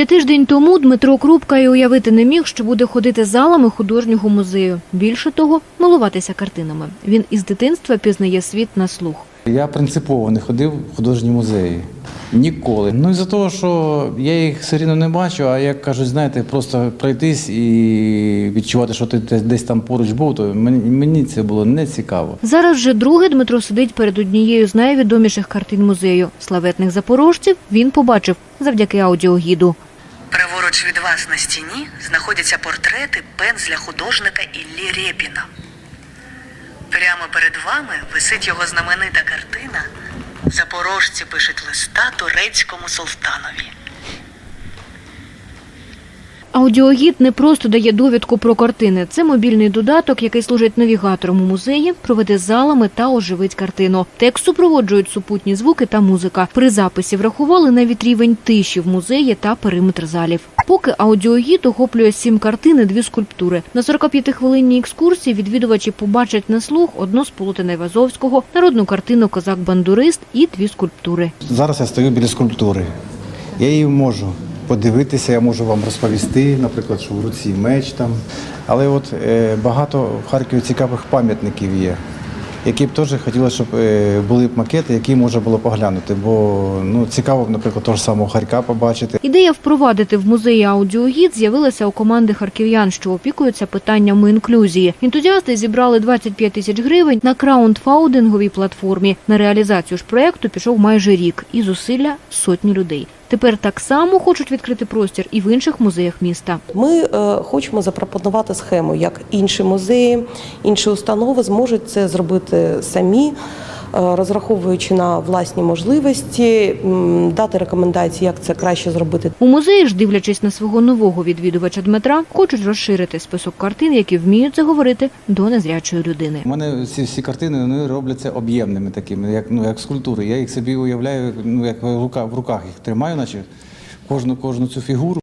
Ще тиждень тому Дмитро Крупка і уявити не міг, що буде ходити залами художнього музею. Більше того, милуватися картинами. Він із дитинства пізнає світ на слух. Я принципово не ходив в художні музеї. Ніколи. Ну із-за того, що я їх все рівно не бачу, а як кажуть, знаєте, просто пройтись і відчувати, що ти десь- там поруч був, то мені це було не цікаво. Зараз вже друге Дмитро сидить перед однією з найвідоміших картин музею. Славетних запорожців він побачив завдяки аудіогіду. Праворуч від вас на стіні знаходяться портрети пензля художника Іллі Рєпіна. Прямо перед вами висить його знаменита картина Запорожці пишуть листа турецькому султанові. Аудіогід не просто дає довідку про картини. Це мобільний додаток, який служить навігатором у музеї, проведе залами та оживить картину. Текст супроводжують супутні звуки та музика. При записі врахували навіть рівень тиші в музеї та периметр залів. Поки аудіогід охоплює сім картин і дві скульптури. На 45-хвилинній екскурсії відвідувачі побачать на слух одну з полотен Айвазовського, народну картину Козак-бандурист і дві скульптури. Зараз я стою біля скульптури. Я її можу подивитися, я можу вам розповісти, наприклад, що в руці меч там. Але от е, багато в Харкові цікавих пам'ятників є, які б теж хотіли, щоб е, були б макети, які можна було поглянути. Бо ну, цікаво, наприклад, того ж самого Харка побачити. Ідея впровадити в музеї аудіогід з'явилася у команди харків'ян, що опікуються питаннями інклюзії. Ентузіасти зібрали 25 тисяч гривень на краундфаудинговій платформі. На реалізацію ж проекту пішов майже рік і зусилля сотні людей. Тепер так само хочуть відкрити простір і в інших музеях міста. Ми е, хочемо запропонувати схему, як інші музеї, інші установи зможуть це зробити самі, розраховуючи на власні можливості, дати рекомендації, як це краще зробити. У музеї ж, дивлячись на свого нового відвідувача Дмитра, хочуть розширити список картин, які вміють заговорити до незрячої людини. У мене ці всі картини вони робляться об'ємними такими, як ну як скульптури. Я їх собі уявляю, ну як в руках в руках їх тримаю, наче кожну кожну цю фігуру.